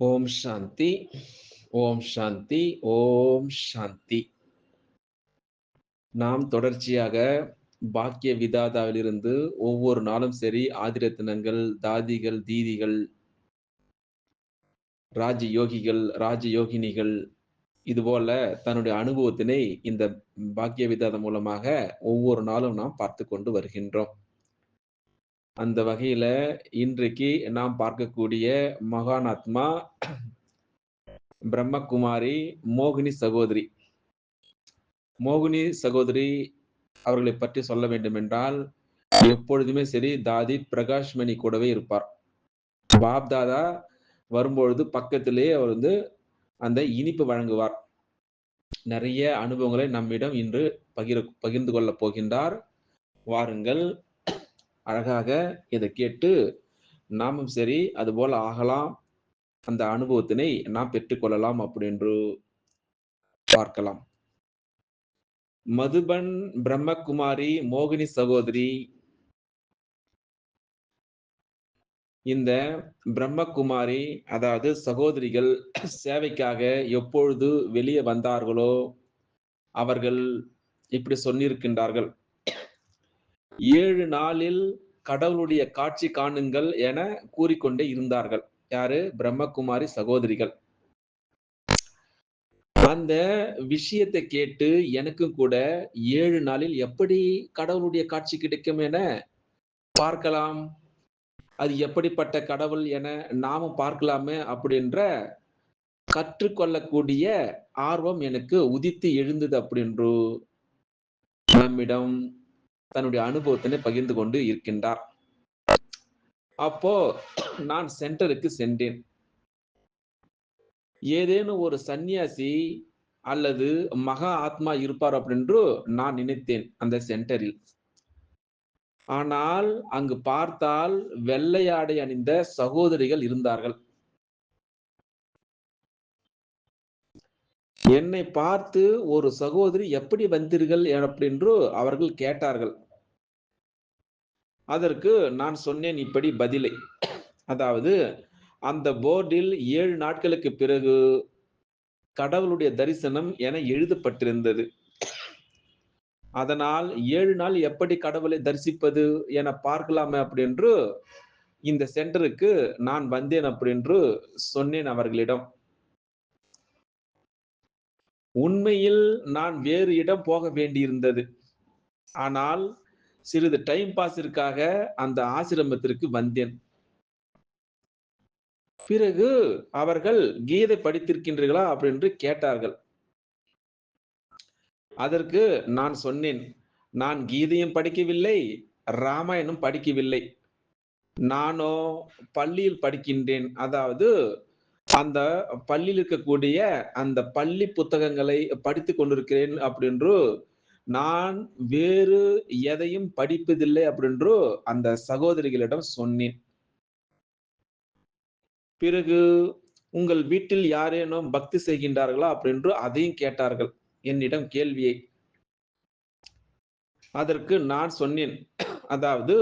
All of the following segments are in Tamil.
ஓம் சாந்தி ஓம் சாந்தி ஓம் சாந்தி. நாம் தொடர்ச்சியாக பாக்கிய விதாதாவிலிருந்து ஒவ்வொரு நாளும் சரி ஆதிரத்தினங்கள் தாதிகள் தீதிகள் ராஜ யோகிகள் ராஜ யோகினிகள் இதுபோல தன்னுடைய அனுபவத்தினை இந்த பாக்கிய விதாதம் மூலமாக ஒவ்வொரு நாளும் நாம் பார்த்து கொண்டு வருகின்றோம். அந்த வகையில இன்றைக்கு நாம் பார்க்கக்கூடிய மகானாத்மா பிரம்மகுமாரி மோகினி சகோதரி. மோகினி சகோதரி அவர்களை பற்றி சொல்ல வேண்டும் என்றால் எப்பொழுதுமே சரி தாதி பிரகாஷ்மணி கூடவே இருப்பார். பாப் தாதா வரும்பொழுது பக்கத்திலே அவர் வந்து அந்த இனிப்பு வழங்குவார். நிறைய அனுபவங்களை நம்மிடம் இன்று பகிர பகிர்ந்து கொள்ள போகின்றார். வாருங்கள் அழகாக இதை கேட்டு நாமும் சரி அதுபோல ஆகலாம். அந்த அனுபவத்தினை நாம் பெற்றுக்கொள்ளலாம் அப்படின்று பார்க்கலாம். மதுபன் பிரம்மகுமாரி மோகினி சகோதரி. இந்த பிரம்மகுமாரி அதாவது சகோதரிகள் சேவைக்காக எப்பொழுது வெளியே வந்தார்களோ அவர்கள் இப்படி சொன்னிருக்கின்றார்கள் ஏழு நாளில் கடவுளுடைய காட்சி காணுங்கள் என கூறிக்கொண்டே இருந்தார்கள். யாரு? பிரம்மகுமாரி சகோதரிகள். அந்த விஷயத்தை கேட்டு எனக்கும் கூட ஏழு நாளில் எப்படி கடவுளுடைய காட்சி கிடைக்கும் என பார்க்கலாம். அது எப்படிப்பட்ட கடவுள் என நாமும் பார்க்கலாமே அப்படின்ற கற்றுக்கொள்ளக்கூடிய ஆர்வம் எனக்கு உதித்து எழுந்தது அப்படின்று நம்மிடம் தன்னுடைய அனுபவத்தினை பகிர்ந்து கொண்டு இருக்கின்றார். அப்போ நான் சென்டருக்கு சென்றேன். ஏதேனும் ஒரு சந்நியாசி அல்லது மகா ஆத்மா இருப்பார் அப்படின்று நான் நினைத்தேன் அந்த சென்டரில். ஆனால் அங்கு பார்த்தால் வெள்ளையாடை அணிந்த சகோதரிகள் இருந்தார்கள். என்னை பார்த்து ஒரு சகோதரி எப்படி வந்தீர்கள்? அப்படின்று அவர்கள் கேட்டார்கள். அதற்கு நான் சொன்னேன் இப்படி பதிலை. அதாவது அந்த போர்டில் ஏழு நாட்களுக்கு பிறகு கடவுளுடைய தரிசனம் என எழுதப்பட்டிருந்தது. அதனால் ஏழு நாள் எப்படி கடவுளை தரிசிப்பது என பார்க்கலாமே அப்படின்று இந்த சென்டருக்கு நான் வந்தேன் அப்படின்று சொன்னேன் அவர்களிடம். உண்மையில் நான் வேறு இடம் போக வேண்டியிருந்தது. ஆனால் சிறிது டைம் பாஸிற்காக அந்த ஆசிரமத்திற்கு வந்தேன். பிறகு அவர்கள் கீதை படித்திருக்கின்றீர்களா அப்படின்னு கேட்டார்கள். அதற்கு நான் சொன்னேன் நான் கீதையும் படிக்கவில்லை ராமாயணம் படிக்கவில்லை. நானோ பள்ளியில் படிக்கின்றேன். அதாவது அந்த பள்ளியில் இருக்கக்கூடிய அந்த பள்ளி புத்தகங்களை படித்து கொண்டிருக்கிறேன் அப்படின்று நான் வேறு எதையும் படிப்பதில்லை அப்படின்று அந்த சகோதரிகளிடம் சொன்னேன். பிறகு உங்கள் வீட்டில் யாரேனும் பக்தி செய்கின்றார்களா அப்படின்று அதையும் கேட்டார்கள். என்னிடம் கேள்வியை. அதற்கு நான் சொன்னேன். அதாவது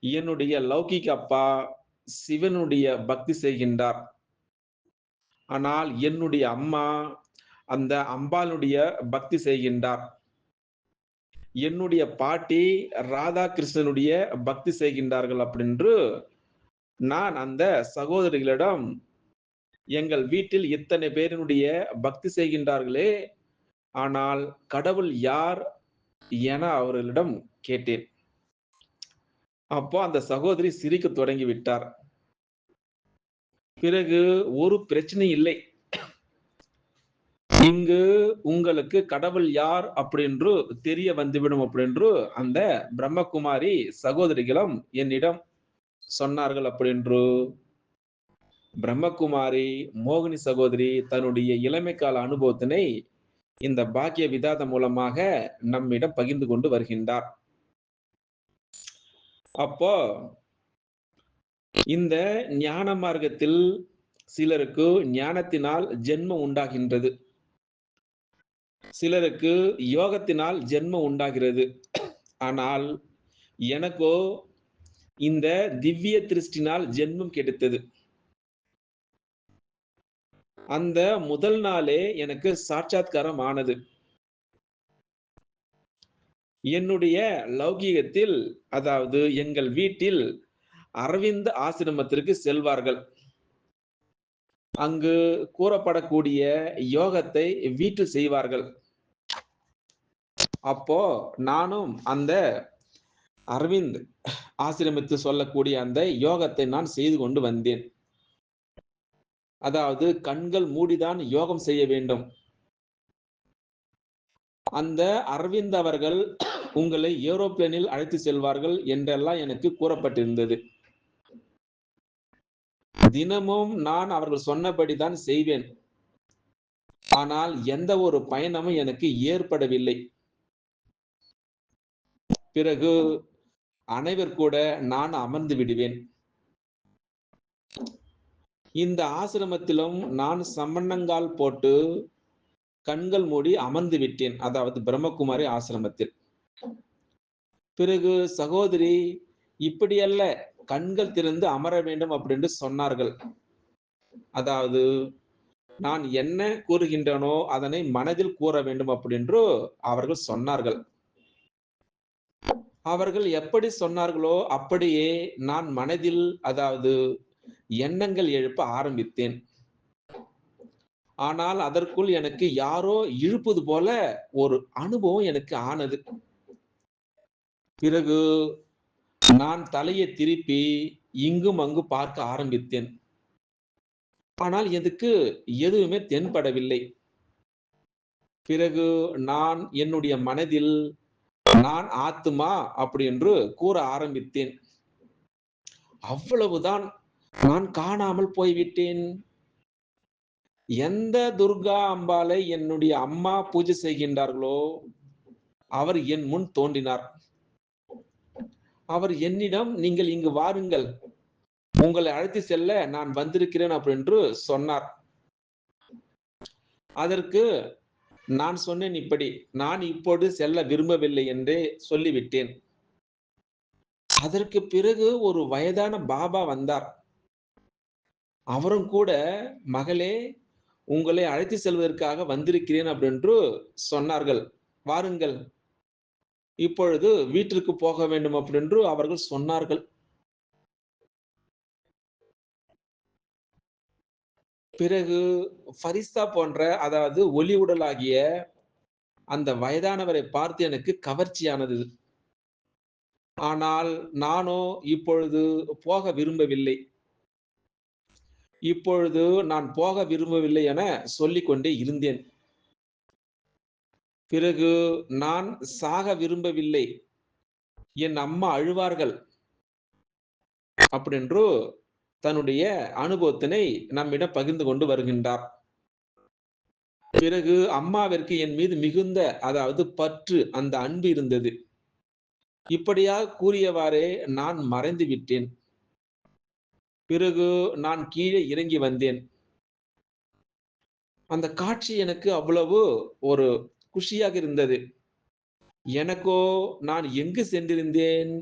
என்னுடைய லௌகிக அப்பா சிவனுடைய பக்தி செய்கின்றார். ஆனால் என்னுடைய அம்மா அந்த அம்பாளுடைய பக்தி செய்கின்றார். என்னுடைய பாட்டி ராதாகிருஷ்ணனுடைய பக்தி செய்கின்றார்கள் அப்படின்று நான் அந்த சகோதரிகளிடம் எங்கள் வீட்டில் இத்தனை பேரினுடைய பக்தி செய்கின்றார்களே ஆனால் கடவுள் யார் என அவர்களிடம் கேட்டேன். அப்போ அந்த சகோதரி சிரிக்க தொடங்கி விட்டார் பிறகு ஒரு பிரச்சனை இல்லை. இங்கு உங்களுக்கு கடவுள் யார் அப்படின்று தெரிய வந்துவிடும் அப்படின்று அந்த பிரம்மகுமாரி சகோதரிகளும் என்னிடம் சொன்னார்கள் அப்படின்று. பிரம்மகுமாரி மோகினி சகோதரி தன்னுடைய இளமை கால அனுபவத்தினை இந்த பாக்கிய விதாதம் மூலமாக நம்மிடம் பகிர்ந்து கொண்டு வருகின்றார். அப்போ இந்த ஞான மார்க்கத்தில் சிலருக்கு ஞானத்தினால் ஜென்மம் உண்டாகின்றது. சிலருக்கு யோகத்தினால் ஜென்மம் உண்டாகிறது ஆனால் எனக்கோ இந்த திவ்ய திருஷ்டினால் ஜென்மம் கிடைத்தது அந்த முதல் நாளே எனக்கு சாட்சாத்காரம் ஆனது. என்னுடைய லௌகீகத்தில் அதாவது எங்கள் வீட்டில் அரவிந்த ஆசிரமத்திற்கு செல்வார்கள். அங்கு கூறப்படக்கூடிய யோகத்தை வீட்டில் செய்வார்கள். அப்போ நானும் அந்த அரவிந்த் ஆசிரமித்து சொல்லக்கூடிய அந்த யோகத்தை நான் செய்து கொண்டு வந்தேன். அதாவது கண்கள் மூடிதான் யோகம் செய்ய வேண்டும். அந்த அரவிந்த் அவர்கள் உங்களை ஏரோப்ளேனில் அழைத்து செல்வார்கள் என்றெல்லாம் எனக்கு கூறப்பட்டிருந்தது. தினமும் நான் அவர்கள் சொன்னபடிதான் செய்வேன். ஆனால் எந்த ஒரு பயணமும் எனக்கு ஏற்படவில்லை. பிறகு அனைவர் கூட நான் அமர்ந்து விடுவேன். இந்த ஆசிரமத்திலும் நான் சம்மணங்கால் போட்டு கண்கள் மூடி அமர்ந்து விட்டேன். அதாவது பிரம்மகுமாரி ஆசிரமத்தில். பிறகு சகோதரி இப்படி அல்ல கண்கள் திறந்து அமர வேண்டும் அப்படின்னு சொன்னார்கள். அதாவது நான் என்ன கூறுகின்றனோ அதனை மனதில் கூற வேண்டும் அப்படின்று அவர்கள் சொன்னார்கள். அவர்கள் எப்படி சொன்னார்களோ அப்படியே நான் மனதில் அதாவது எண்ணங்கள் எழுப்ப ஆரம்பித்தேன். ஆனால் அதற்குள் எனக்கு யாரோ இழுப்பது போல ஒரு அனுபவம் எனக்கு ஆனது. பிறகு நான் தலையை திருப்பி இங்கும் அங்கு பார்க்க ஆரம்பித்தேன். ஆனால் எதுக்கு எதுவுமே தென்படவில்லை. பிறகு நான் என்னுடைய மனதில் நான் ஆத்துமா அப்படி என்று கூற ஆரம்பித்தேன். அவ்வளவுதான் நான் காணாமல் போய்விட்டேன். எந்த துர்கா அம்பாளை என்னுடைய அம்மா பூஜை செய்கின்றார்களோ அவர் என் முன் தோன்றினார். அவர் என்னிடம் நீங்கள் இங்கு வாருங்கள். உங்களை அழைத்து செல்ல நான் வந்திருக்கிறேன் அப்படின்று சொன்னார். அதற்கு நான் சொன்னேன் இப்படி, நான் இப்போது செல்ல விரும்பவில்லை என்றே சொல்லிவிட்டேன். அதற்கு பிறகு ஒரு வயதான பாபா வந்தார். அவரும் கூட மகளே உங்களை அழைத்து செல்வதற்காக வந்திருக்கிறேன் அப்படின்று சொன்னார்கள். வாருங்கள். இப்பொழுது வீட்டிற்கு போக வேண்டும் அப்படின்று அவர்கள் சொன்னார்கள். பிறகு ஃபரிஸ்தா போன்ற அதாவது ஒளி உடலாகிய அந்த வயதானவரை பார்த்து எனக்கு கவர்ச்சியானது. ஆனால் நானோ இப்பொழுது போக விரும்பவில்லை. இப்பொழுது நான் போக விரும்பவில்லை என சொல்லிக்கொண்டே இருந்தேன். பிறகு நான் சாக விரும்பவில்லை. என் அம்மா அழுவார்கள். அப்படின்று தன்னுடைய அனுபவத்தினை நம்மிடம் பகிர்ந்து கொண்டு வருகின்றார். பிறகு அம்மாவிற்கு என் மீது மிகுந்த அதாவது பற்று அந்த அன்பு இருந்தது. இப்படியாக கூறியவாறே நான் மறைந்து விட்டேன். பிறகு நான் கீழே இறங்கி வந்தேன். அந்த காட்சி எனக்கு அவ்வளவு ஒரு குஷியாக இருந்தது. எனக்கோ நான் எங்கு சென்றிருந்தேன்?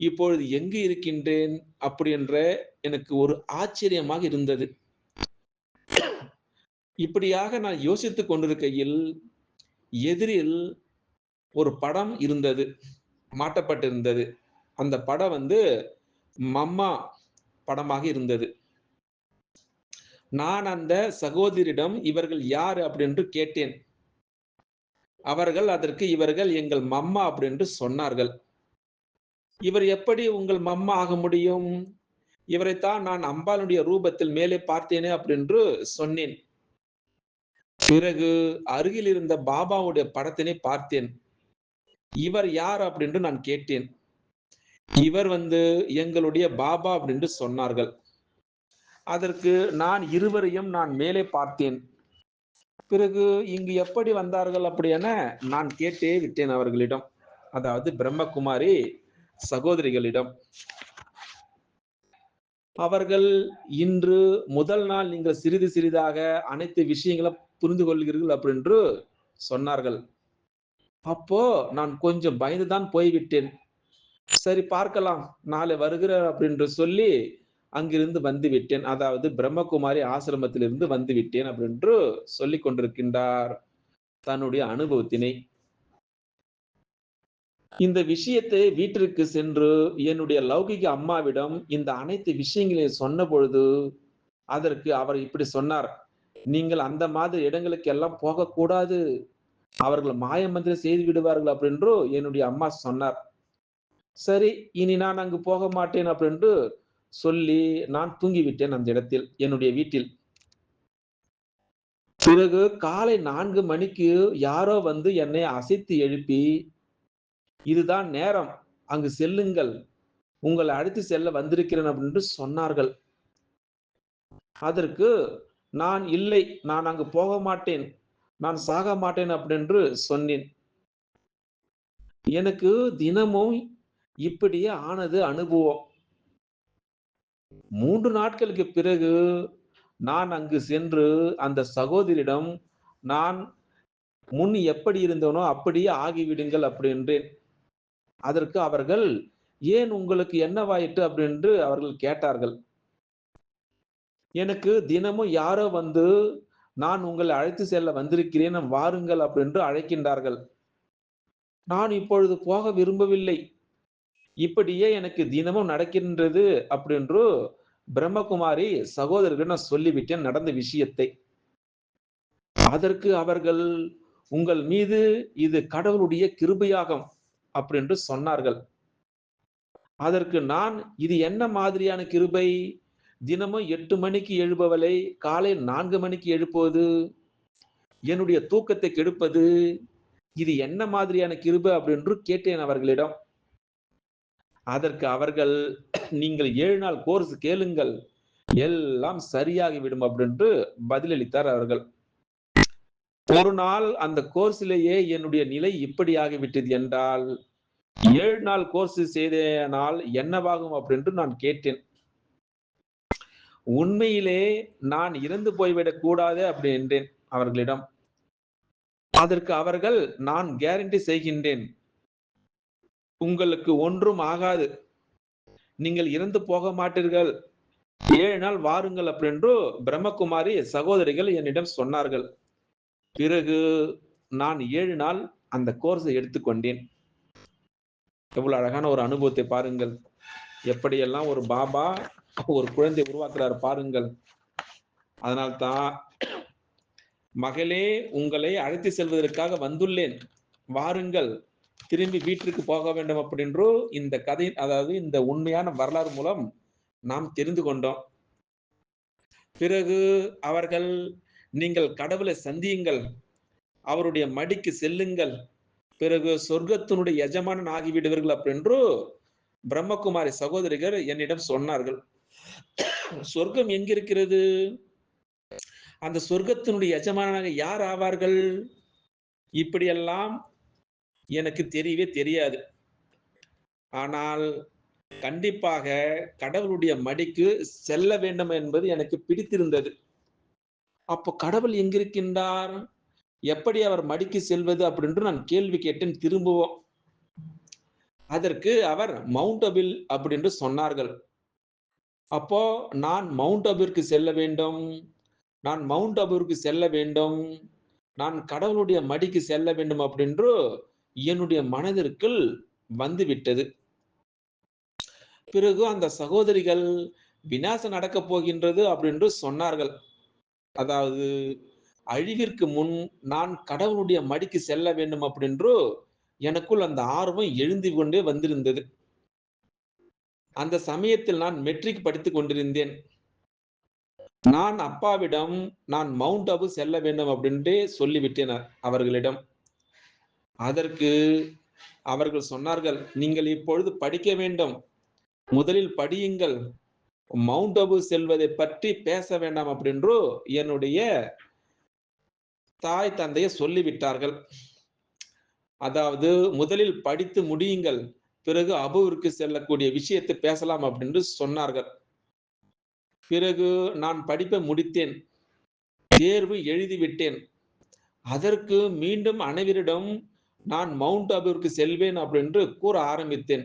இப்பொழுது எங்கு இருக்கின்றேன்? அப்படி என்ற எனக்கு ஒரு ஆச்சரியமாக இருந்தது. இப்படியாக நான் யோசித்துக் கொண்டிருக்கையில், எதிரில் ஒரு படம் இருந்தது. மாட்டப்பட்டிருந்தது. அந்த படம் வந்து மம்மா படமாக இருந்தது. நான் அந்த சகோதரியிடம் இவர்கள் யார் அப்படின்னு கேட்டேன். அவர்கள் அதற்கு இவர்கள் எங்கள் மம்மா அப்படின்னு சொன்னார்கள். இவர் எப்படி உங்கள் மம்மா ஆக முடியும்? இவரைத்தான் நான் அம்பாளுடைய ரூபத்தில் மேலே பார்த்தேனே அப்படின்று சொன்னேன். பிறகு அருகில் இருந்த பாபாவுடைய படத்தினை பார்த்தேன். இவர் யார் அப்படின்று நான் கேட்டேன். இவர் வந்து எங்களுடைய பாபா அப்படின்று சொன்னார்கள். அதற்கு நான் இருவரையும் நான் மேலே பார்த்தேன். பிறகு இங்கு எப்படி வந்தார்கள் அப்படி என நான் கேட்டே விட்டேன் அவர்களிடம். அதாவது பிரம்மகுமாரி சகோதரிகளிடம். அவர்கள் இன்று முதல் நாள் நீங்கள் சிறிது சிறிதாக அனைத்து விஷயங்களும் புரிந்து கொள்கிறீர்கள் அப்படின்று சொன்னார்கள். அப்போ நான் கொஞ்சம் பயந்துதான் போய்விட்டேன். சரி பார்க்கலாம். நாளை வருகிறார் அப்படின்று சொல்லி அங்கிருந்து வந்து விட்டேன். அதாவது பிரம்மகுமாரி ஆசிரமத்திலிருந்து வந்து விட்டேன் அப்படின்று சொல்லி கொண்டிருக்கின்றார். தன்னுடைய அனுபவத்தினை. இந்த விஷயத்தை வீட்டிற்கு சென்று என்னுடைய லௌகிக அம்மாவிடம் இந்த அனைத்து விஷயங்களையும் சொன்ன பொழுது அதற்கு அவர் இப்படி சொன்னார். "நீங்கள் அந்த மாதிரி இடங்களுக்கு எல்லாம் போகக்கூடாது. அவர்கள் மாயமந்திரம் செய்து விடுவார்கள்" அப்படின்றும் என்னுடைய அம்மா சொன்னார். சரி, இனி நான் அங்கு போக மாட்டேன் அப்படின்று சொல்லி நான் தூங்கிவிட்டேன் அந்த இடத்தில், என்னுடைய வீட்டில். பிறகு காலை நான்கு மணிக்கு யாரோ வந்து என்னை அசைத்து எழுப்பி, "இதுதான் நேரம். அங்கு செல்லுங்கள். உங்களை அழைத்து செல்ல வந்திருக்கிறேன்" அப்படின்னு சொன்னார்கள். அதற்கு நான் இல்லை, நான் அங்கு போக மாட்டேன். நான் சாக மாட்டேன் அப்படின்று சொன்னேன். எனக்கு தினமும் இப்படியே ஆனது அனுபவம். மூன்று நாட்களுக்கு பிறகு நான் அங்கு சென்று அந்த சகோதரியிடம் நான் முன் எப்படி இருந்தேனோ அப்படியே ஆகிவிடுங்கள் அப்படி என்றேன். அதற்கு அவர்கள், "ஏன் உங்களுக்கு என்னவாயிட்டு அப்படின்று அவர்கள் கேட்டார்கள். எனக்கு தினமும் யாரோ வந்து, "நான் உங்களை அழைத்து செல்ல வந்திருக்கிறேன். வாருங்கள்" அப்படின்று அழைக்கின்றார்கள். நான் இப்பொழுது போக விரும்பவில்லை. இப்படியே எனக்கு தினமும் நடக்கின்றது அப்படின்று பிரம்மகுமாரி சகோதரர்கள் சொல்லிவிட்டேன் நடந்த விஷயத்தை. அதற்கு அவர்கள், "உங்கள் மீது இது கடவுளுடைய கிருபையாகும்" அப்படின்று சொன்னார்கள். அதற்கு நான், "இது என்ன மாதிரியான கிருபை? தினமும் எட்டு மணிக்கு எழுபவளை காலை நான்கு மணிக்கு எழுப்புவது, என்னுடைய தூக்கத்தை கெடுப்பது, இது என்ன மாதிரியான கிருபை?" அப்படின்று கேட்டேன் அவர்களிடம். அதற்கு அவர்கள், "நீங்கள் ஏழு நாள் கோர்ஸ் கேளுங்கள். எல்லாம் சரியாகிவிடும்" அப்படின்று பதிலளித்தார் அவர்கள். ஒரு நாள் அந்த கோர்ஸிலேயே என்னுடைய நிலை இப்படி ஆகிவிட்டது என்றால், ஏழு நாள் கோர்ஸ் செய்தனால் என்னவாகும் அப்படின்று நான் கேட்டேன். உண்மையிலே நான் இறந்து போய்விடக் கூடாது அப்படி என்றேன் அவர்களிடம். அதற்கு அவர்கள், "நான் கேரண்டி செய்கின்றேன். உங்களுக்கு ஒன்றும் ஆகாது. நீங்கள் இறந்து போக மாட்டீர்கள். ஏழு நாள் வாருங்கள்" அப்படின்று பிரம்மகுமாரி சகோதரிகள் என்னிடம் சொன்னார்கள். பிறகு நான் ஏழு நாள் அந்த கோர்ஸை எடுத்துக்கொண்டேன். எவ்வளவு அழகான ஒரு அனுபவத்தை பாருங்கள். எப்படியெல்லாம் ஒரு பாபா ஒரு குழந்தையை உருவாக்குறாரு பாருங்கள். அதனால்தான், "மகளே உங்களை அழைத்து செல்வதற்காக வந்துள்ளேன். வாருங்கள். திரும்பி வீட்டிற்கு போக வேண்டும்" அப்படின்றோ இந்த கதை அதாவது இந்த உண்மையான வரலாறு மூலம் நாம் தெரிந்து கொண்டோம். பிறகு அவர்கள், "நீங்கள் கடவுளை சந்தியுங்கள். அவருடைய மடிக்கு செல்லுங்கள். பிறகு சொர்க்கத்தினுடைய எஜமானன் ஆகிவிடுவீர்கள்" அப்படின்று பிரம்மகுமாரி சகோதரிகள் என்னிடம் சொன்னார்கள். சொர்க்கம் எங்கிருக்கிறது? அந்த சொர்க்கத்தினுடைய எஜமானனாக யார் ஆவார்கள்? இப்படியெல்லாம் எனக்கு தெரியவே தெரியாது. ஆனால் கண்டிப்பாக கடவுளுடைய மடிக்கு செல்ல வேண்டும் என்பது எனக்கு பிடித்திருந்தது. அப்போ கடவுள் எங்கிருக்கின்றார்? எப்படி அவர் மடிக்கு செல்வது? அப்படின்ட்டு நான் கேள்வி கேட்டேன் திரும்புவோம் அதற்கு அவர் மவுண்ட் அபில் அப்படின்று சொன்னார்கள். அப்போ நான் மவுண்ட் அபிற்கு செல்ல வேண்டும். நான் மவுண்ட் அபிற்கு செல்ல வேண்டும். நான் கடவுளுடைய மடிக்கு செல்ல வேண்டும் அப்படின்று என்னுடைய மனதிற்குள் வந்துவிட்டது. பிறகு அந்த சகோதரிகள், "விநாசம் நடக்கப் போகின்றது" அப்படின்று சொன்னார்கள். அதாவது அழிவிற்கு முன் நான் கடவுளுடைய மடிக்கு செல்ல வேண்டும் அப்படின்றோ எனக்குள் அந்த ஆர்வம் எழுந்து கொண்டே வந்திருந்தது. அந்த சமயத்தில் நான் மெட்ரிக் படித்துக் கொண்டிருந்தேன். நான் அப்பாவிடம், "நான் மவுண்ட் அபு செல்ல வேண்டும்" அப்படின்றே சொல்லிவிட்டேன் அவர்களிடம். அதற்கு அவர்கள் சொன்னார்கள், "நீங்கள் இப்பொழுது படிக்க வேண்டும். முதலில் படியுங்கள். மவுண்ட் அபு செல்வதை பற்றி பேச வேண்டாம்" அப்படின்றோ என்னுடைய தாய், தந்தையை சொல்லிவிட்டார்கள். அதாவது முதலில் படித்து முடியுங்கள். பிறகு அபுவிற்கு செல்லக்கூடிய விஷயத்தை பேசலாம் அப்படின்னு சொன்னார்கள். பிறகு நான் படிப்பை முடித்தேன். தேர்வு எழுதிவிட்டேன். அதற்கு மீண்டும் அனைவரிடம் நான் மவுண்ட் அபுவிற்கு செல்வேன் அப்படின்று கூற ஆரம்பித்தேன்.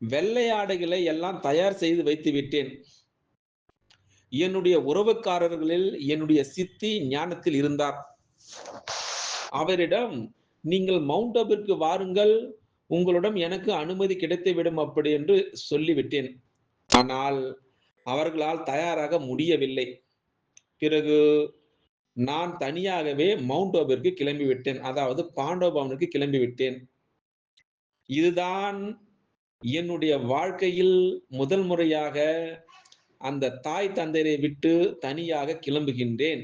வெள்ளை ஆடைகளை எல்லாம் தயார் செய்து வைத்து விட்டேன். என்னுடைய உறவுக்காரர்களில் என்னுடைய சித்தி ஞானத்தில் இருந்தார். அவரிடம் நீங்கள் மவுண்ட் அபிற்கு வாருங்கள். உங்களிடம் எனக்கு அனுமதி கிடைத்துவிடும் அப்படி என்று சொல்லிவிட்டேன். ஆனால் அவர்களால் தயாராக முடியவில்லை. பிறகு நான் தனியாகவே மவுண்டபிற்கு கிளம்பிவிட்டேன். அதாவது பாண்டோபவனுக்கு கிளம்பிவிட்டேன். இதுதான் என்னுடைய வாழ்க்கையில் முதல் முறையாக அந்த தாய் தந்தையை விட்டு தனியாக கிளம்புகின்றேன்.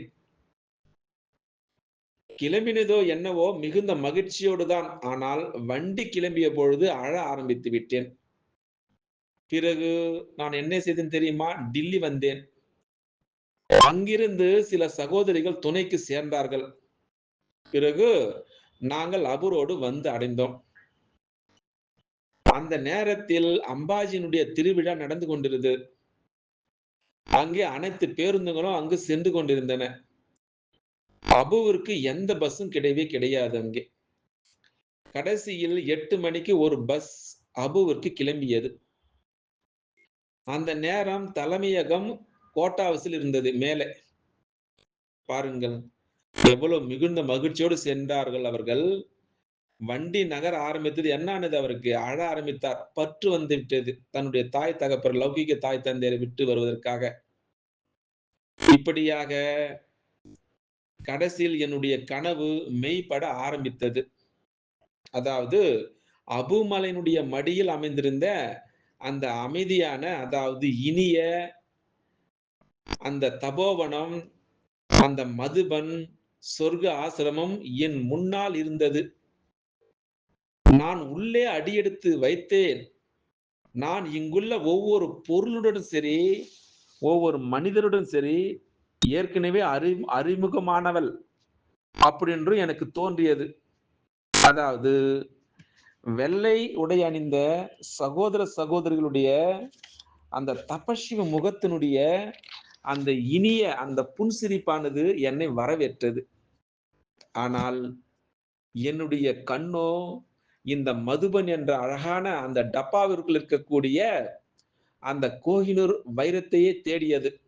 கிளம்பினதோ என்னவோ மிகுந்த மகிழ்ச்சியோடு தான். ஆனால் வண்டி கிளம்பிய பொழுது அழ ஆரம்பித்து விட்டேன். பிறகு நான் என்ன செய்தேன் தெரியுமா? டில்லி வந்தேன். அங்கிருந்து சில சகோதரிகள் துணைக்கு சேர்ந்தார்கள். பிறகு நாங்கள் அபுரோடு வந்து அடைந்தோம். அந்த நேரத்தில் அம்பாஜியினுடைய திருவிழா நடந்து கொண்டிருந்தது. அங்கே அனைத்து பேருந்துகளும் அங்கு சென்று கொண்டிருந்தன. அபுவிற்கு எந்த பஸ்ஸும் கிடையவே கிடையாது அங்கே. கடைசியில் எட்டு மணிக்கு ஒரு பஸ் அபுவிற்கு கிளம்பியது. அந்த நேரம் தலைமையகம் கோட்டா இருந்தது மேலே. பாருங்கள். எவ்வளவு மிகுந்த மகிழ்ச்சியோடு சென்றார்கள் அவர்கள். வண்டி நகர ஆரம்பித்தது. என்னானது அவருக்கு? அழ ஆரம்பித்தார். பற்று வந்து விட்டது. தன்னுடைய தாய் தகப்பர் லௌகிக தாய் தந்தையரை விட்டு வருவதற்காக. இப்படியாக கடைசியில் என்னுடைய கனவு மெய்ப்பட ஆரம்பித்தது. அதாவது அபுமலையினுடைய மடியில் அமைந்திருந்த அந்த அமைதியான அதாவது இனிய அந்த தபோவனம், அந்த மதுபன், சொர்க்க ஆசிரமம் என் முன்னால் இருந்தது. நான் உள்ளே அடியெடுத்து வைத்தேன். நான் இங்குள்ள ஒவ்வொரு பொருளுடனும் சரி, ஒவ்வொரு மனிதருடன் சரி, ஏற்கனவே அறி அறிமுகமானவள் அப்படின்றும் எனக்கு தோன்றியது. அதாவது வெள்ளை உடை அணிந்த சகோதர சகோதரிகளுடைய அந்த தபசிவ முகத்தினுடைய அந்த இனிய அந்த புன்சிரிப்பானது என்னை வரவேற்றது. ஆனால் என்னுடைய கண்ணோ இந்த மதுபன் என்ற அழகான அந்த டப்பாவிற்குள் இருக்கக்கூடிய அந்த கோகினூர் வைரத்தையே தேடியது.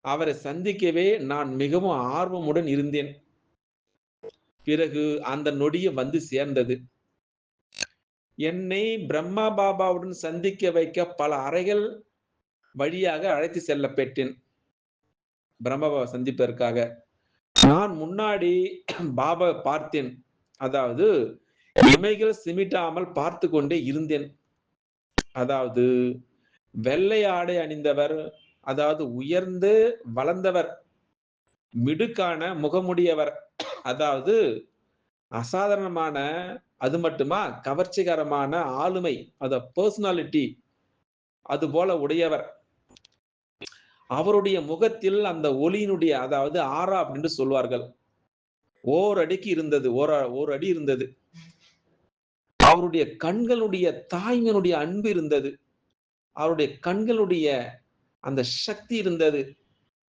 அவரை சந்திக்கவே நான் மிகவும் ஆர்வமுடன் இருந்தேன். பிறகு அந்த நொடியை வந்து சேர்ந்தது. என்னை பிரம்மா பாபாவுடன் சந்திக்க வைக்க பல அறைகள் வழியாக அழைத்து செல்லப்பட்டேன் பெற்றேன். பிரம்மா பாபா சந்திப்பதற்காக. நான் முன்னாடி பாபா பார்த்தேன். அதாவது இமைகள் சிமிட்டாமல் பார்த்து கொண்டே இருந்தேன். அதாவது வெள்ளை ஆடை அணிந்தவர், அதாவது உயர்ந்து வளர்ந்தவர், மிடுக்கான முகமுடையவர், அதாவது அசாதாரணமான அது மட்டுமா கவர்ச்சிகரமான ஆளுமை, அத பர்சனாலிட்டி அது போல உடையவர். அவருடைய முகத்தில் அந்த ஒளியினுடைய அதாவது ஆரா அப்படின்னு சொல்வார்கள். ஓர் அடிக்கு இருந்தது. ஓர ஓர் அடி இருந்தது. அவருடைய கண்களுடைய தாய்மையினுடைய அன்பு இருந்தது. அவருடைய கண்களுடைய அந்த சக்தி இருந்தது.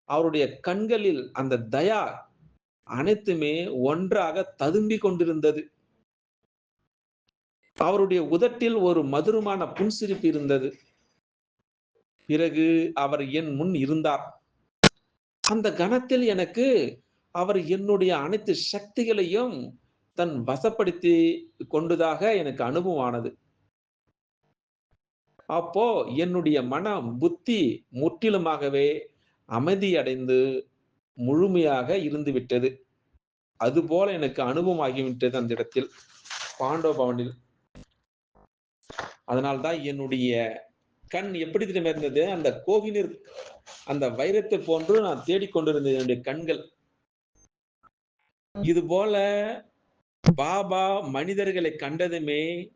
அவருடைய கண்களில் அந்த தயா அனைத்துமே ஒன்றாக ததும்பிக் கொண்டிருந்தது. அவருடைய உதட்டில் ஒரு மதுரமான புன்சிரிப்பு இருந்தது. பிறகு அவர் என் முன் இருந்தார். அந்த கணத்தில் எனக்கு அவர் என்னுடைய அனைத்து சக்திகளையும் தன் வசப்படுத்தி கொண்டதாக எனக்கு அனுபவம் ஆனது. அப்போ என்னுடைய மனம், புத்தி முற்றிலுமாகவே அமைதியடைந்து முழுமையாக இருந்துவிட்டது. அதுபோல எனக்கு அனுபவம் ஆகிவிட்டது அந்த இடத்தில். பாண்டவ பவனில். அதனால் தான் என்னுடைய கண் எப்படி தெரியுமா இருந்தது? அந்த கோஹினூர் அந்த வைரத்தை போன்று நான் தேடிக்கொண்டிருந்தது என்னுடைய கண்கள். இது போல பாபா மனிதர்களை கண்டதுமே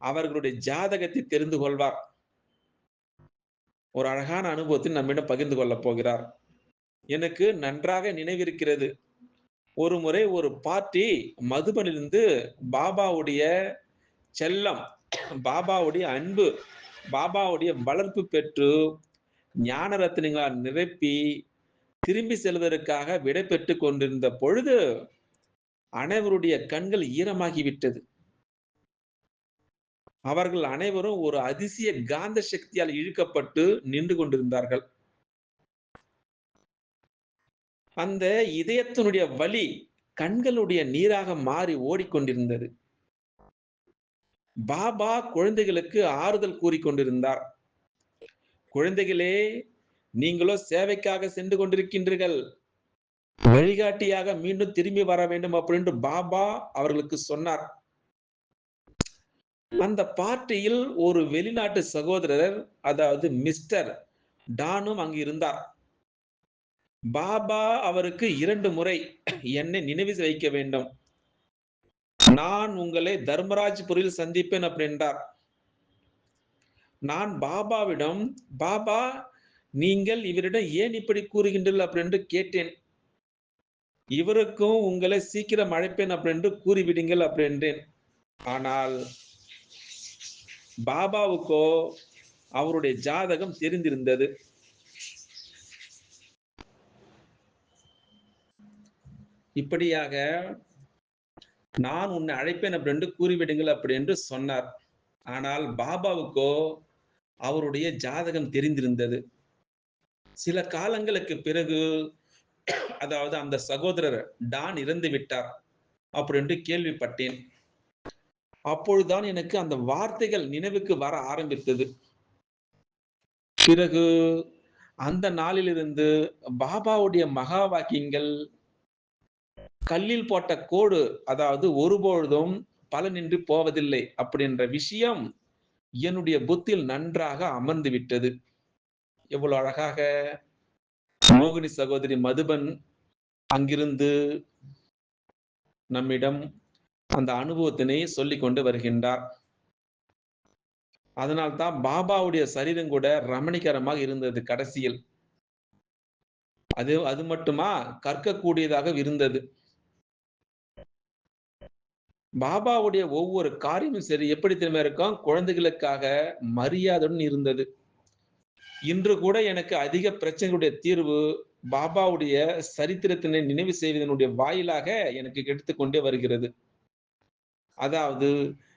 அவர்களுடைய ஜாதகத்தை தெரிந்து கொள்வார். ஒரு அழகான அனுபவத்தை நம்மிடம் பகிர்ந்து கொள்ளப் போகிறார். எனக்கு நன்றாக நினைவிருக்கிறது. ஒரு முறை ஒரு பார்ட்டி மதுபனிலிருந்து பாபாவுடைய செல்லம், பாபாவுடைய அன்பு, பாபாவுடைய வளர்ப்பு பெற்று ஞான ரத்தினங்களால் நிரப்பி திரும்பி செல்வதற்காக விடை பெற்று கொண்டிருந்த பொழுது அனைவருடைய கண்கள் ஈரமாகி விட்டது. அவர்கள் அனைவரும் ஒரு அதிசய காந்த சக்தியால் இழுக்கப்பட்டு நின்று கொண்டிருந்தார்கள். அந்த இதயத்தினுடைய வலி கண்களுடைய நீராக மாறி ஓடிக்கொண்டிருந்தது. பாபா குழந்தைகளுக்கு ஆறுதல் கூறிக்கொண்டிருந்தார் குழந்தைகளே, நீங்களோ சேவைக்காக சென்று கொண்டிருக்கின்றீர்கள். வழிகாட்டியாக மீண்டும் திரும்பி வர வேண்டும் அப்படின்னு பாபா அவர்களுக்கு சொன்னார். அந்த பார்ட்டியில் ஒரு வெளிநாட்டு சகோதரர் அதாவது மிஸ்டர் டானும் அங்கு இருந்தார். பாபா அவருக்கு இரண்டு முறை என்னை நினைவு வைக்க வேண்டும். நான் உங்களை தர்மராஜ்பூரில் சந்திப்பேன் அப்படின்றார். நான் பாபாவிடம், பாபா நீங்கள் இவரிடம் ஏன் இப்படி கூறுகின்றீர்கள் அப்படின்னு கேட்டேன். இவருக்கும் உங்களை சீக்கிரம் அழைப்பேன் அப்படின்னு கூறிவிடுங்கள் அப்படின்றேன். ஆனால் பாபாவுக்கோ அவருடைய ஜாதகம் தெரிந்திருந்தது. இப்படியாக நான் உன்னை அழைப்பேன் அப்படின்னு கூறிவிடுங்கள் அப்படி என்று சொன்னார். ஆனால் பாபாவுக்கோ அவருடைய ஜாதகம் தெரிந்திருந்தது. சில காலங்களுக்கு பிறகு அதாவது அந்த சகோதரர் டான் இறந்து விட்டார் அப்படின்ட்டு கேள்விப்பட்டேன். அப்பொழுதுதான் எனக்கு அந்த வார்த்தைகள் நினைவுக்கு வர ஆரம்பித்தது. பிறகு அந்த நாளிலிருந்து பாபாவுடைய மகா வாக்கியங்கள் கல்லில் போட்ட கோடு அதாவது ஒருபொழுதும் பலனின்றி போவதில்லை அப்படின்ற விஷயம் என்னுடைய புத்தில் நன்றாக அமர்ந்து விட்டது. எவ்வளவு அழகாக மோகினி சகோதரி மதுபன் அங்கிருந்து நம்மிடம் அந்த அனுபவத்தினை சொல்லிக் கொண்டு வருகின்றார். அதனால்தான் பாபாவுடைய சரீரம் கூட ரமணிகரமாக இருந்தது கடைசியில். அது அது மட்டுமா கற்கக்கூடியதாக இருந்தது. பாபாவுடைய ஒவ்வொரு காரியமும் சரி எப்படி திரும்ப இருக்கும் குழந்தைகளுக்காக மரியாதையுடன் இருந்தது. இன்று கூட எனக்கு அதிக பிரச்சனைகளுடைய தீர்வு பாபாவுடைய சரித்திரத்தினை நினைவு செய்வதனுடைய வாயிலாக எனக்கு கெடுத்துக்கொண்டே வருகிறது. அதாவது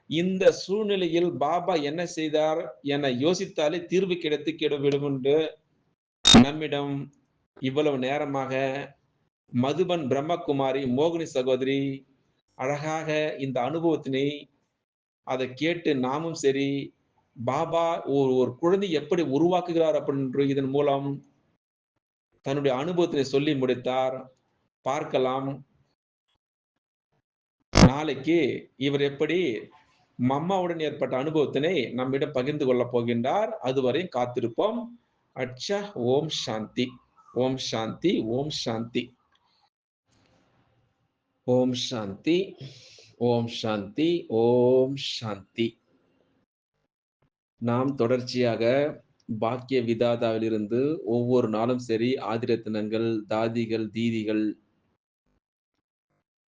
இந்த சூழ்நிலையில் பாபா என்ன செய்தார் என யோசித்தாலே தீர்வு கிடைத்து கெடுவிடும் என்று நம்மிடம் இவ்வளவு நேரமாக மதுபன் பிரம்மகுமாரி மோகினி சகோதரி அழகாக இந்த அனுபவத்தினை அதை கேட்டு நாமும் சரி பாபா ஒரு ஒரு குழந்தை எப்படி உருவாக்குகிறார் அப்படின்ற இதன் மூலம் தன்னுடைய அனுபவத்தினை சொல்லி முடித்தார். பார்க்கலாம். நாளைக்கு இவர் எப்படி மம்மாவுடன் ஏற்பட்ட அனுபவத்தினை நம்மிடம் பகிர்ந்து கொள்ளப் போகின்றார். அதுவரை காத்திருப்போம். அச்சா ஓம் சாந்தி. ஓம் சாந்தி ஓம் சாந்தி. ஓம் சாந்தி ஓம் சாந்தி ஓம் சாந்தி. நாம் தொடர்ச்சியாக பாக்கிய விதாதாவிலிருந்து ஒவ்வொரு நாளும் சரி ஆதிரத்தினங்கள் தாதிகள் தீதிகள்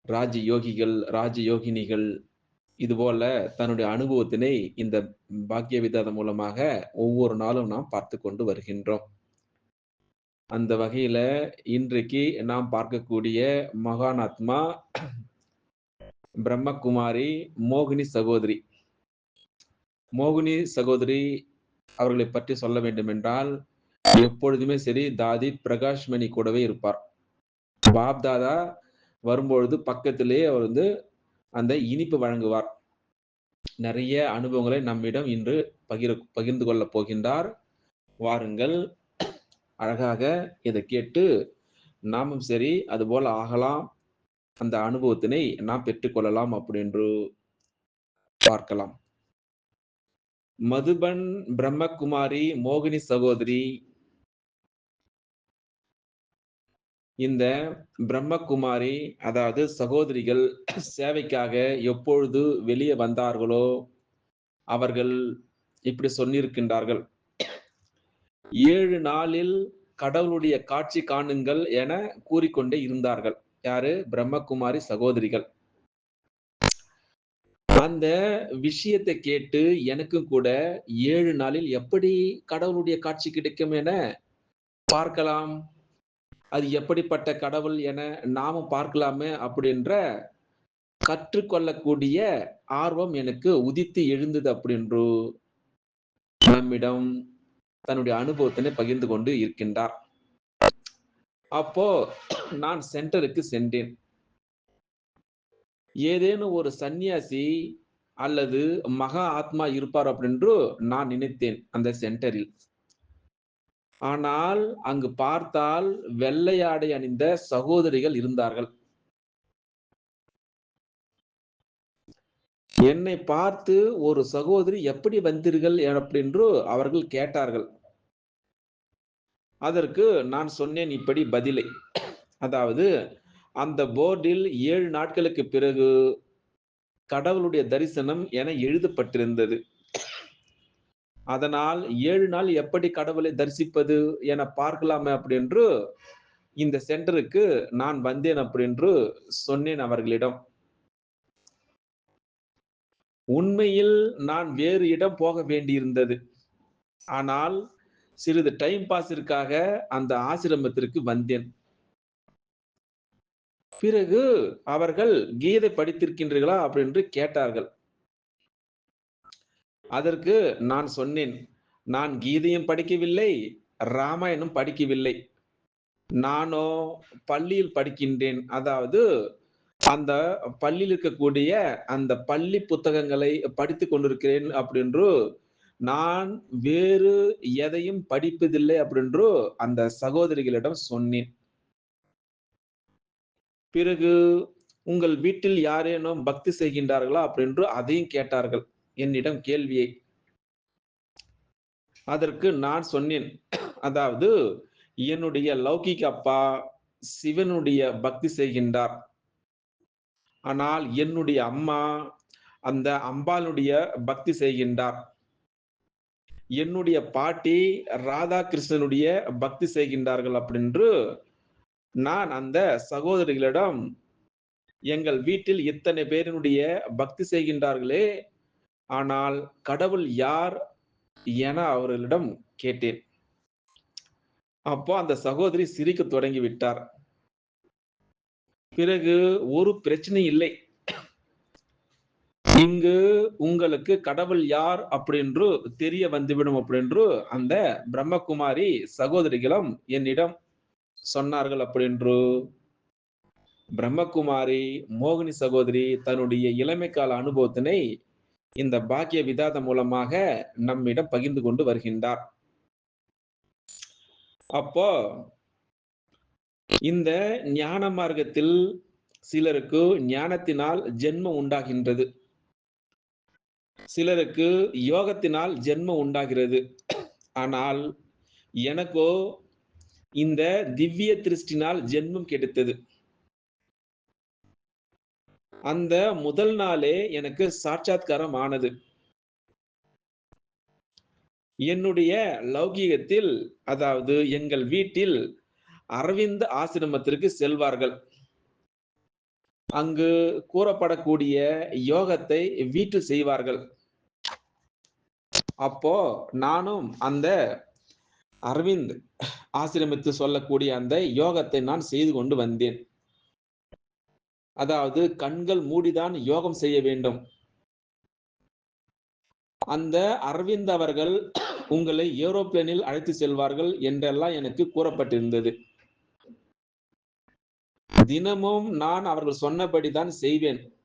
ராஜ யோகிகள் ராஜ யோகினிகள் இதுபோல தன்னுடைய அனுபவத்தினை இந்த பாக்கிய விதாதம் மூலமாக ஒவ்வொரு நாளும் நாம் பார்த்து கொண்டு வருகின்றோம். அந்த வகையில இன்றைக்கு நாம் பார்க்கக்கூடிய மகானாத்மா பிரம்மகுமாரி மோகினி சகோதரி மோகினி சகோதரி அவர்களை பற்றி சொல்ல வேண்டும் என்றால் எப்பொழுதுமே சரி தாதி பிரகாஷ்மணி கூடவே இருப்பார். பாப் தாதா வரும்பொழுது பக்கத்திலே அவர் வந்து அந்த இனிப்பு வழங்குவார். நிறைய அனுபவங்களை நம்மிடம் இன்று பகிர பகிர்ந்து கொள்ள போகின்றார். வாருங்கள் அழகாக இதை கேட்டு நாமும் சரி அதுபோல ஆகலாம். அந்த அனுபவத்தினை நாம் பெற்றுக்கொள்ளலாம் அப்படின்று பார்க்கலாம். மதுபன் பிரம்மகுமாரி மோகினி சகோதரி. இந்த பிரம்மகுமாரி அதாவது சகோதரிகள் சேவைக்காக எப்பொழுது வெளியே வந்தார்களோ அவர்கள் இப்படி சொன்னிருக்கின்றார்கள் ஏழு நாளில் கடவுளுடைய காட்சி காணுங்கள் என கூறிக்கொண்டே இருந்தார்கள். யாரு? பிரம்மகுமாரி சகோதரிகள். அந்த விஷயத்தை கேட்டு எனக்கும் கூட ஏழு நாளில் எப்படி கடவுளுடைய காட்சி கிடைக்கும் என பார்க்கலாம். அது எப்படிப்பட்ட கடவுள் என நாமும் பார்க்கலாமே அப்படின்ற கற்றுக்கொள்ளக்கூடிய ஆர்வம் எனக்கு உதித்து எழுந்தது அப்படின்று நம்மிடம் தன்னுடைய அனுபவத்தினை பகிர்ந்து கொண்டு இருக்கின்றார். அப்போ நான் சென்டருக்கு சென்றேன். ஏதேனும் ஒரு சந்நியாசி அல்லது மகா ஆத்மா இருப்பார் அப்படின்று நான் நினைத்தேன் அந்த சென்டரில் ஆனால் அங்கு பார்த்தால் வெள்ளையாடை அணிந்த சகோதரிகள் இருந்தார்கள். என்னை பார்த்து ஒரு சகோதரி எப்படி வந்தீர்கள்? அப்படின்று அவர்கள் கேட்டார்கள். அதற்கு நான் சொன்னேன் இப்படி பதிலை. அதாவது அந்த போர்டில் ஏழு நாட்களுக்கு பிறகு கடவுளுடைய தரிசனம் என எழுதப்பட்டிருந்தது. அதனால் ஏழு நாள் எப்படி கடவுளை தரிசிப்பது என பார்க்கலாமே அப்படின்று இந்த சென்டருக்கு நான் வந்தேன் அப்படின்று சொன்னேன் அவர்களிடம். உண்மையில் நான் வேறு இடம் போக வேண்டியிருந்தது. ஆனால் சிறிது டைம் பாஸிற்காக அந்த ஆசிரமத்திற்கு வந்தேன். பிறகு அவர்கள் கீதை படித்திருக்கின்றீர்களா அப்படின்னு கேட்டார்கள். அதற்கு நான் சொன்னேன் நான் கீதையும் படிக்கவில்லை ராமாயணம் படிக்கவில்லை. நானோ பள்ளியில் படிக்கின்றேன். அதாவது அந்த பள்ளியில் இருக்கக்கூடிய அந்த பள்ளி புத்தகங்களை படித்து கொண்டிருக்கிறேன் அப்படின்று நான் வேறு எதையும் படிப்பதில்லை அப்படின்று அந்த சகோதரிகளிடம் சொன்னேன். பிறகு உங்கள் வீட்டில் யாரேனும் பக்தி செய்கின்றார்களா அப்படின்று அதையும் கேட்டார்கள். என்னிடம் கேள்வியை. அதற்கு நான் சொன்னேன். அதாவது என்னுடைய லௌகிக அப்பா சிவனுடைய பக்தி செய்கின்றார். ஆனால் என்னுடைய அம்மா அந்த அம்பாளுடைய பக்தி செய்கின்றார். என்னுடைய பாட்டி ராதாகிருஷ்ணனுடைய பக்தி செய்கின்றார்கள் அப்படின்று நான் அந்த சகோதரிகளிடம் எங்கள் வீட்டில் இத்தனை பேரினுடைய பக்தி செய்கின்றார்களே ஆனால் கடவுள் யார்? என அவர்களிடம் கேட்டேன். அப்போ அந்த சகோதரி சிரிக்க தொடங்கி விட்டார் பிறகு ஒரு பிரச்சனை இல்லை. இங்கு உங்களுக்கு கடவுள் யார்? அப்படின்று தெரிய வந்துவிடும் அப்படின்று அந்த பிரம்மகுமாரி சகோதரிகளும் என்னிடம் சொன்னார்கள் அப்படின்று பிரம்மகுமாரி மோகினி சகோதரி தன்னுடைய இளமை கால அனுபவத்தினை இந்த பாக்கிய விதாத மூலமாக நம்மிடம் பகிர்ந்து கொண்டு வருகின்றார். அப்போ இந்த ஞான மார்க்கத்தில் சிலருக்கு ஞானத்தினால் ஜென்மம் உண்டாகின்றது. சிலருக்கு யோகத்தினால் ஜென்மம் உண்டாகிறது. ஆனால் எனக்கோ இந்த திவ்ய திருஷ்டினால் ஜென்மம் கிடைத்தது. அந்த முதல் நாளே எனக்கு சாட்சாத்காரம் ஆனது. என்னுடைய லௌகீகத்தில் அதாவது எங்கள் வீட்டில் அரவிந்த ஆசிரமத்திற்கு செல்வார்கள். அங்கு கூறப்படக்கூடிய யோகத்தை வீட்டில் செய்வார்கள். அப்போ நானும் அந்த அரவிந்த் ஆசிரமித்து சொல்லக்கூடிய அந்த யோகத்தை நான் செய்து கொண்டு வந்தேன். அதாவது கண்கள் மூடிதான் யோகம் செய்ய வேண்டும். அந்த அரவிந்த் அவர்கள் உங்களை ஏரோப்ளேனில் அழைத்து செல்வார்கள் என்றெல்லாம் எனக்கு கூறப்பட்டிருந்தது. தினமும் நான் அவர்கள் சொன்னபடிதான் செய்வேன்.